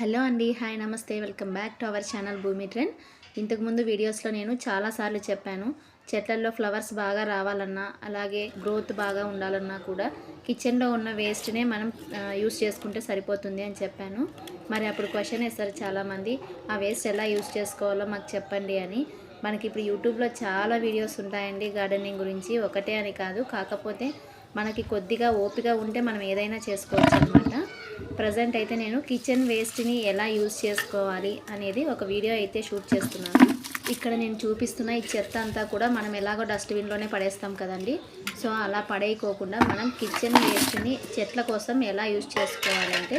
Hello అండి hi నమస్తే welcome back to our channel Bhumi trend. ఇంతకుముందు వీడియోస్లో నేను చాలాసార్లు చెప్పాను చెట్లల్లో ఫ్లవర్స్ బాగా రావాలన్నా అలాగే గ్రోత్ బాగా ఉండాలన్నా కూడా కిచెన్లో ఉన్న వేస్ట్నే మనం యూస్ చేసుకుంటే సరిపోతుంది అని చెప్పాను. మరి అప్పుడు క్వశ్చన్ వేస్తారు చాలామంది ఆ వేస్ట్ ఎలా యూస్ చేసుకోవాలో మాకు చెప్పండి అని. మనకి ఇప్పుడు యూట్యూబ్లో చాలా వీడియోస్ ఉంటాయండి గార్డెనింగ్ గురించి. ఒకటే అని కాదు కాకపోతే మనకి కొద్దిగా ఓపిక ఉంటే మనం ఏదైనా చేసుకోవచ్చు ప్రజెంట్ అయితే నేను కిచెన్ వేస్ట్ని ఎలా యూజ్ చేసుకోవాలి అనేది ఒక వీడియో అయితే షూట్ చేస్తున్నాను. ఇక్కడ నేను చూపిస్తున్న ఈ చెత్త అంతా కూడా మనం ఎలాగో డస్ట్బిన్లోనే పడేస్తాం కదండి. సో అలా పడేయకోకుండా మనం కిచెన్ వేస్ట్ని చెట్ల కోసం ఎలా యూజ్ చేసుకోవాలంటే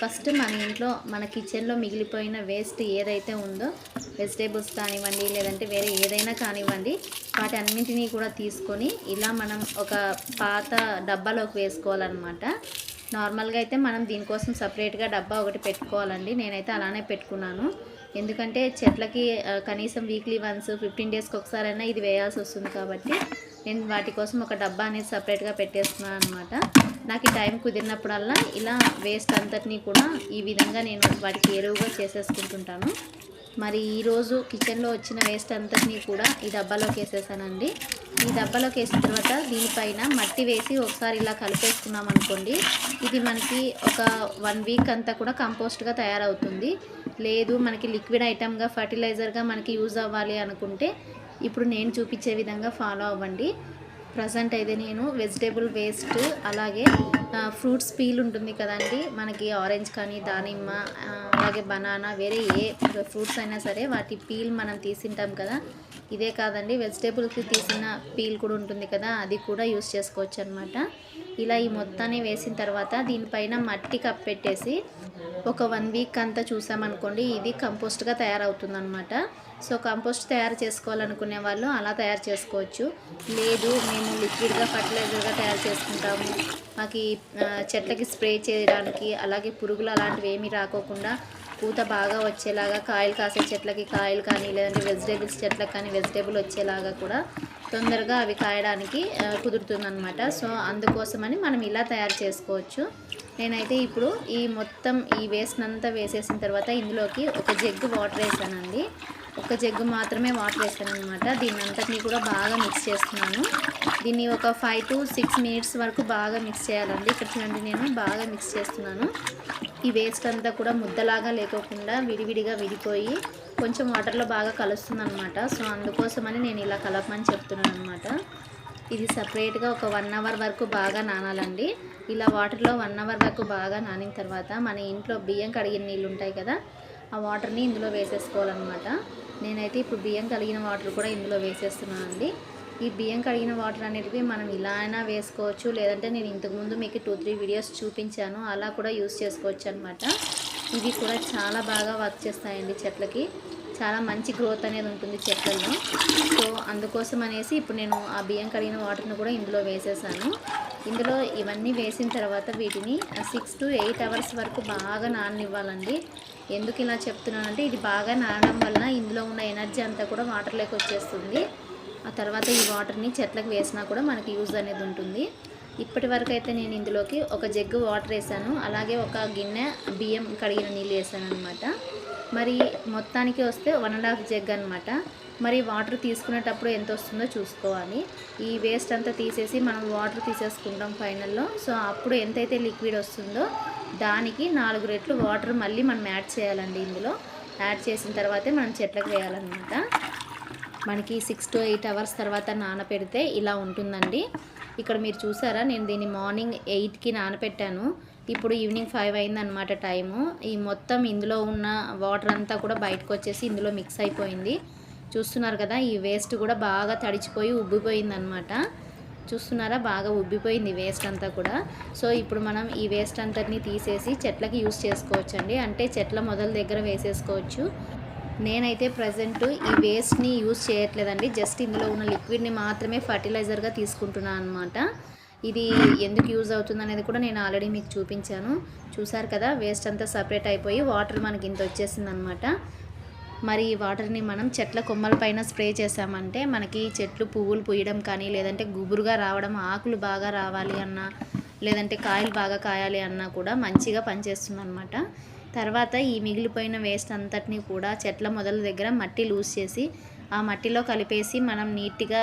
ఫస్ట్ మన ఇంట్లో మన కిచెన్లో మిగిలిపోయిన వేస్ట్ ఏదైతే ఉందో వెజిటేబుల్స్ కానివ్వండి లేదంటే వేరే ఏదైనా కానివ్వండి వాటి అన్నింటినీ కూడా తీసుకొని ఇలా మనం ఒక పాత డబ్బాలోకి వేసుకోవాలన్నమాట. నార్మల్గా అయితే మనం దీనికోసం సపరేట్గా డబ్బా ఒకటి పెట్టుకోవాలండి. నేనైతే అలానే పెట్టుకున్నాను. ఎందుకంటే చెట్లకి కనీసం వీక్లీ వన్స్ ఫిఫ్టీన్ డేస్కి ఒకసారైనా ఇది వేయాల్సి వస్తుంది కాబట్టి నేను వాటి కోసం ఒక డబ్బా అనేది సపరేట్గా పెట్టేస్తున్నాను అనమాట నాకు ఈ టైం కుదిరినప్పుడల్లా ఇలా వేస్ట్ అంతటినీ కూడా ఈ విధంగా నేను వాటికి ఎరువుగా చేసేసుకుంటుంటాను. మరి ఈరోజు కిచెన్లో వచ్చిన వేస్ట్ అంతటినీ కూడా ఈ డబ్బాలోకి వేసేసానండి. ఈ డబ్బాలోకి వేసిన తర్వాత దీనిపైన మట్టి వేసి ఒకసారి ఇలా కలిపేసుకున్నాం అనుకోండి ఇది మనకి ఒక వన్ వీక్ అంతా కూడా కంపోస్ట్గా తయారవుతుంది. లేదు మనకి లిక్విడ్ ఐటమ్గా ఫర్టిలైజర్గా మనకి యూజ్ అవ్వాలి అనుకుంటే ఇప్పుడు నేను చూపించే విధంగా ఫాలో అవ్వండి. ప్రజెంట్ అయితే నేను వెజిటేబుల్ వేస్ట్ అలాగే ఫ్రూట్స్ పీల్ ఉంటుంది కదండి మనకి ఆరెంజ్ కానీ దానిమ్మ అలాగే బనానా వేరే ఏ ఫ్రూట్స్ అయినా సరే వాటి పీల్ మనం తీసింటాం కదా ఇదే కాదండి వెజిటేబుల్కి తీసిన పీల్ కూడా ఉంటుంది కదా అది కూడా యూస్ చేసుకోవచ్చు అనమాట ఇలా ఈ మొత్తాన్ని వేసిన తర్వాత దీనిపైన మట్టి కప్పెట్టేసి ఒక వన్ వీక్ అంతా చూసామనుకోండి ఇది కంపోస్ట్గా తయారవుతుందనమాట సో కంపోస్ట్ తయారు చేసుకోవాలనుకునే వాళ్ళు అలా తయారు చేసుకోవచ్చు. లేదు మేము లిక్విడ్గా ఫర్టిలైజర్గా తయారు చేసుకుంటాము. మాకు చెట్లకి స్ప్రే చేయడానికి అలాగే పురుగులు అలాంటివి ఏమీ రాకోకుండా పూత బాగా వచ్చేలాగా కాయలు కాసే చెట్లకి కాయలు కానీ లేదంటే వెజిటేబుల్స్ చెట్లకు కానీ వెజిటేబుల్ వచ్చేలాగా కూడా తొందరగా అవి కాయడానికి కుదురుతుందన్నమాట. సో అందుకోసమని మనం ఇలా తయారు చేసుకోవచ్చు. నేనైతే ఇప్పుడు ఈ మొత్తం ఈ వేస్ట్ అంతా వేసేసిన తర్వాత ఇందులోకి ఒక జగ్గు వాటర్ వేసానండి. ఒక జగ్గు మాత్రమే వాటర్ వేసాను అనమాట దీన్ని అంతటినీ కూడా బాగా మిక్స్ చేస్తున్నాను. దీన్ని ఒక ఫైవ్ టు సిక్స్ మినిట్స్ వరకు బాగా మిక్స్ చేయాలండి. ఇక్కడ చూడండి నేను బాగా మిక్స్ చేస్తున్నాను. ఈ వేస్ట్ అంతా కూడా ముద్దలాగా లేకోకుండా విడివిడిగా విడిపోయి కొంచెం వాటర్లో బాగా కలుస్తుంది అనమాట సో అందుకోసమని నేను ఇలా కలపమని చెప్తున్నాను అనమాట ఇది సపరేట్గా ఒక వన్ అవర్ వరకు బాగా నానాలండి. ఇలా వాటర్లో వన్ అవర్ వరకు బాగా నానిన తర్వాత మన ఇంట్లో బియ్యం కడిగిన నీళ్ళు ఉంటాయి కదా ఆ వాటర్ని ఇందులో వేసేసుకోవాలన్నమాట. నేనైతే ఇప్పుడు బియ్యం కలిగిన వాటర్ కూడా ఇందులో వేసేస్తున్నానండి. ఈ బియ్యం కడిగిన వాటర్ అనేటివి మనం ఇలా అయినా వేసుకోవచ్చు. లేదంటే నేను ఇంతకుముందు మీకు టూ త్రీ వీడియోస్ చూపించాను. అలా కూడా యూస్ చేసుకోవచ్చు అనమాట ఇవి కూడా చాలా బాగా వర్క్ చేస్తాయండి చెట్లకి. చాలా మంచి గ్రోత్ అనేది ఉంటుంది చెట్లలో. సో అందుకోసం అనేసి ఇప్పుడు నేను ఆ బియ్యం కడిగిన వాటర్ని కూడా ఇందులో వేసేసాను. ఇందులో ఇవన్నీ వేసిన తర్వాత వీటిని సిక్స్ టు ఎయిట్ అవర్స్ వరకు బాగా నాననివ్వాలండి. ఎందుకు ఇలా చెప్తున్నానంటే ఇది బాగా నానడం వలన ఇందులో ఉన్న ఎనర్జీ అంతా కూడా వాటర్లోకి వచ్చేస్తుంది. ఆ తర్వాత ఈ వాటర్ని చెట్లకు వేసినా కూడా మనకి యూజ్ అనేది ఉంటుంది. ఇప్పటి వరకు అయితే నేను ఇందులోకి ఒక జగ్గు వాటర్ వేసాను. అలాగే ఒక గిన్నె బియ్యం కడిగిన నీళ్ళు వేసాను అనమాట మరి మొత్తానికి వస్తే వన్ అండ్ హాఫ్ జగ్ అనమాట మరి వాటర్ తీసుకునేటప్పుడు ఎంత వస్తుందో చూసుకోవాలి. ఈ వేస్ట్ అంతా తీసేసి మనం వాటర్ తీసేసుకుంటాం ఫైనల్లో. సో అప్పుడు ఎంతైతే లిక్విడ్ వస్తుందో దానికి నాలుగు రెట్లు వాటర్ మళ్ళీ మనం యాడ్ చేయాలండి ఇందులో. యాడ్ చేసిన తర్వాతే మనం చెట్లకు వేయాలన్నమాట. మనకి సిక్స్ టు ఎయిట్ అవర్స్ తర్వాత నానపెడితే ఇలా ఉంటుందండి. ఇక్కడ మీరు చూసారా? నేను దీన్ని మార్నింగ్ ఎయిట్కి నానపెట్టాను. ఇప్పుడు ఈవినింగ్ ఫైవ్ అయిందనమాట టైము ఈ మొత్తం ఇందులో ఉన్న వాటర్ అంతా కూడా బయటకు వచ్చేసి ఇందులో మిక్స్ అయిపోయింది. చూస్తున్నారు కదా ఈ వేస్ట్ కూడా బాగా తడిచిపోయి ఉబ్బిపోయిందనమాట చూస్తున్నారా? బాగా ఉబ్బిపోయింది వేస్ట్ అంతా కూడా. సో ఇప్పుడు మనం ఈ వేస్ట్ అంతటిని తీసేసి చెట్లకి యూస్ చేసుకోవచ్చండి. అంటే చెట్ల మొదల దగ్గర వేసేసుకోవచ్చు. నేనైతే ప్రజెంట్ ఈ వేస్ట్ని యూస్ చేయట్లేదండి. జస్ట్ ఇందులో ఉన్న లిక్విడ్ని మాత్రమే ఫర్టిలైజర్గా తీసుకుంటున్నాను అనమాట ఇది ఎందుకు యూజ్ అవుతుంది అనేది కూడా నేను ఆల్రెడీ మీకు చూపించాను. చూసారు కదా వేస్ట్ అంతా సపరేట్ అయిపోయి వాటర్ మనకి ఇంత వచ్చేసింది అనమాట మరి ఈ వాటర్ని మనం చెట్ల కొమ్మల పైన స్ప్రే చేసామంటే మనకి చెట్లు పువ్వులు పూయడం కానీ లేదంటే గుబురుగా రావడం ఆకులు బాగా రావాలి అన్నా లేదంటే కాయలు బాగా కాయాలి అన్నా కూడా మంచిగా పనిచేస్తుంది అనమాట తర్వాత ఈ మిగిలిపోయిన వేస్ట్ అంతటిని కూడా చెట్ల మొదల దగ్గర మట్టి లూజ్ చేసి ఆ మట్టిలో కలిపేసి మనం నీట్గా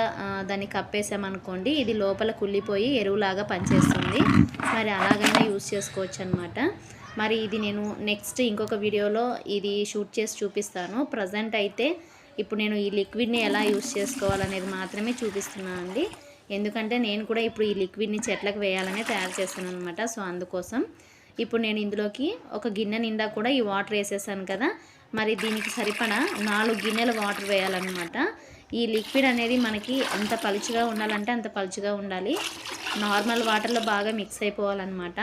దాన్ని కప్పేసామనుకోండి ఇది లోపల కుళ్ళిపోయి ఎరువులాగా పనిచేస్తుంది. మరి అలాగైనా యూస్ చేసుకోవచ్చు అనమాట మరి ఇది నేను నెక్స్ట్ ఇంకొక వీడియోలో ఇది షూట్ చేసి చూపిస్తాను. ప్రజెంట్ అయితే ఇప్పుడు నేను ఈ లిక్విడ్ని ఎలా యూస్ చేసుకోవాలనేది మాత్రమే చూపిస్తున్నాను అండి. ఎందుకంటే నేను కూడా ఇప్పుడు ఈ లిక్విడ్ని చెట్లకు వేయాలనే తయారు చేస్తాను అనమాట సో అందుకోసం ఇప్పుడు నేను ఇందులోకి ఒక గిన్నె నిండా కూడా ఈ వాటర్ వేసేసాను కదా. మరి దీనికి సరిపడా నాలుగు గిన్నెల వాటర్ వేయాలన్నమాట. ఈ లిక్విడ్ అనేది మనకి ఎంత పలుచగా ఉండాలంటే అంత పలుచగా ఉండాలి. నార్మల్ వాటర్లో బాగా మిక్స్ అయిపోవాలన్నమాట.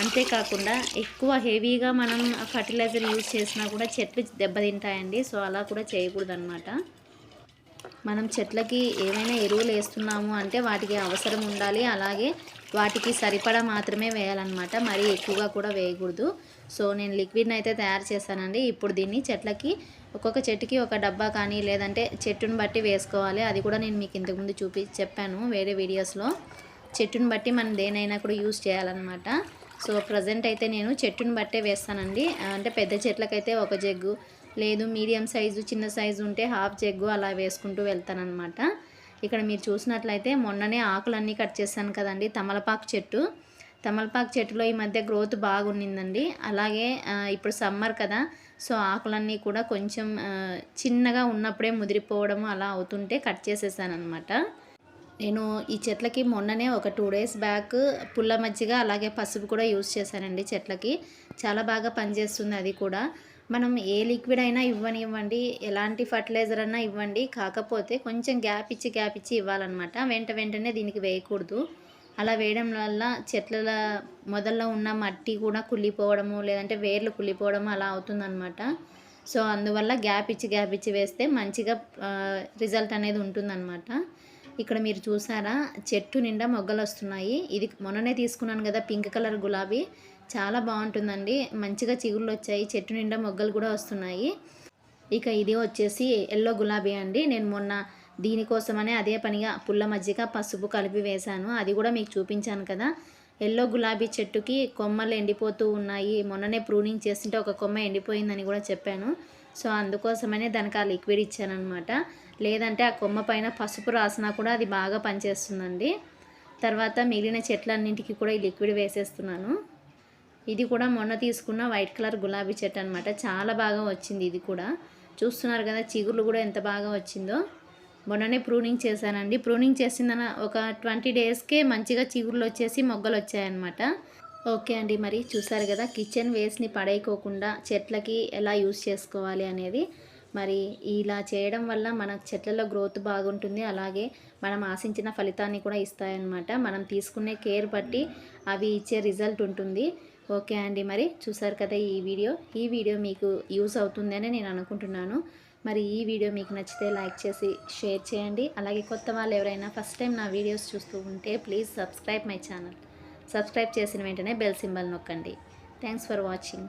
అంతేకాకుండా ఎక్కువ హెవీగా మనం ఫర్టిలైజర్ యూజ్ చేసినా కూడా చెట్లు దెబ్బతింటాయండి సో అలా కూడా చేయకూడదన్నమాట. మనం చెట్లకి ఏమైనా ఎరువులు వేస్తున్నాము అంటే వాటికి అవసరం ఉండాలి. అలాగే వాటికి సరిపడా మాత్రమే వేయాలన్నమాట. మరీ ఎక్కువగా కూడా వేయకూడదు. సో నేను లిక్విడ్ని అయితే తయారు చేశానండి. ఇప్పుడు దీన్ని చెట్లకి ఒక్కొక్క చెట్టుకి ఒక డబ్బా కానీ లేదంటే చెట్టుని బట్టి వేసుకోవాలి. అది కూడా నేను మీకు ఇంతకుముందు చూపి చెప్పాను వేరే వీడియోస్లో. చెట్టుని బట్టి మనం దేనైనా కూడా యూస్ చేయాలన్నమాట. సో ప్రజెంట్ అయితే నేను చెట్టుని బట్టే వేస్తానండి. అంటే పెద్ద చెట్లకైతే ఒక జగ్గు లేదు మీడియం సైజు చిన్న సైజు ఉంటే హాఫ్ జగ్గు అలా వేసుకుంటూ వెళ్తానన్నమాట. ఇక్కడ మీరు చూసినట్లయితే మొన్ననే ఆకులన్నీ కట్ చేశాను కదండి తమలపాకు చెట్టు. తమలపాకు చెట్టులో ఈ మధ్య గ్రోత్ బాగుండిందండి. అలాగే ఇప్పుడు సమ్మర్ కదా సో ఆకులన్నీ కూడా కొంచెం చిన్నగా ఉన్నప్పుడే ముదిరిపోవడం అలా అవుతుంటే కట్ చేసేసాను అనమాట నేను ఈ చెట్లకి మొన్ననే ఒక టూ డేస్ బ్యాక్ పుల్ల మజ్జిగ అలాగే పసుపు కూడా యూస్ చేశానండి చెట్లకి. చాలా బాగా పనిచేస్తుంది అది కూడా. మనం ఏ లిక్విడ్ అయినా ఇవ్వనివ్వండి ఎలాంటి ఫర్టిలైజర్ అయినా ఇవ్వండి కాకపోతే కొంచెం గ్యాప్ ఇచ్చి గ్యాప్ ఇచ్చి ఇవ్వాలన్నమాట. వెంట వెంటనే దీనికి వేయకూడదు. అలా వేయడం వల్ల చెట్ల మొదల్లో ఉన్న మట్టి కూడా కుళ్ళిపోవడము లేదంటే వేర్లు కుళ్ళిపోవడము అలా అవుతుందన్నమాట. సో అందువల్ల గ్యాప్ ఇచ్చి గ్యాప్ ఇచ్చి వేస్తే మంచిగా రిజల్ట్ అనేది ఉంటుందన్నమాట. ఇక్కడ మీరు చూసారా? చెట్టు నిండా మొగ్గలు వస్తున్నాయి ఇది మొన్ననే తీసుకున్నాను కదా పింక్ కలర్ గులాబీ. చాలా బాగుంటుందండి. మంచిగా చిగుళ్ళు వచ్చాయి చెట్టు నిండా మొగ్గలు కూడా వస్తున్నాయి. ఇక ఇది వచ్చేసి ఎల్లో గులాబీ అండి. నేను మొన్న దీనికోసమనే అదే పనిగా పుల్ల మజ్జిగ పసుపు కలిపి వేశాను. అది కూడా మీకు చూపించాను కదా. ఎల్లో గులాబీ చెట్టుకి కొమ్మలు ఎండిపోతూ ఉన్నాయి. మొన్ననే ప్రూనింగ్ చేస్తుంటే ఒక కొమ్మ ఎండిపోయిందని కూడా చెప్పాను. సో అందుకోసమనే దానికి ఆ లిక్విడ్ ఇచ్చానమాట లేదంటే ఆ కొమ్మ పైన పసుపు రాసినా కూడా అది బాగా పనిచేస్తుందండి. తర్వాత మిగిలిన చెట్లన్నింటికి కూడా ఈ లిక్విడ్ వేసేస్తున్నాను. ఇది కూడా మొన్న తీసుకున్న వైట్ కలర్ గులాబీ చెట్టు అనమాట చాలా బాగా వచ్చింది ఇది కూడా. చూస్తున్నారు కదా చిగుర్లు కూడా ఎంత బాగా వచ్చిందో. మొన్ననే ప్రూనింగ్ చేశానండి. ప్రూనింగ్ చేసిందన ఒక ట్వంటీ డేస్కే మంచిగా చిగుర్లు వచ్చేసి మొగ్గలు వచ్చాయన్నమాట. ఓకే అండి మరి చూసారు కదా కిచెన్ వేస్ట్ని పడేయకోకుండా చెట్లకి ఎలా యూస్ చేసుకోవాలి అనేది. మరి ఇలా చేయడం వల్ల మన చెట్లలో గ్రోత్ బాగుంటుంది. అలాగే మనం ఆశించిన ఫలితాన్ని కూడా ఇస్తాయన్నమాట. మనం తీసుకునే కేర్ బట్టి అవి ఇచ్చే రిజల్ట్ ఉంటుంది. ఓకే అండి. మరి చూసారు కదా ఈ వీడియో. ఈ వీడియో మీకు యూస్ అవుతుందని నేను అనుకుంటున్నాను. మరి ఈ వీడియో మీకు నచ్చితే లైక్ చేసి షేర్ చేయండి. అలాగే కొత్త వాళ్ళు ఎవరైనా ఫస్ట్ టైం నా వీడియోస్ చూస్తూ ఉంటే please subscribe my channel. Subscribe చేసిన వెంటనే బెల్ సింబల్ నొక్కండి. Thanks for watching.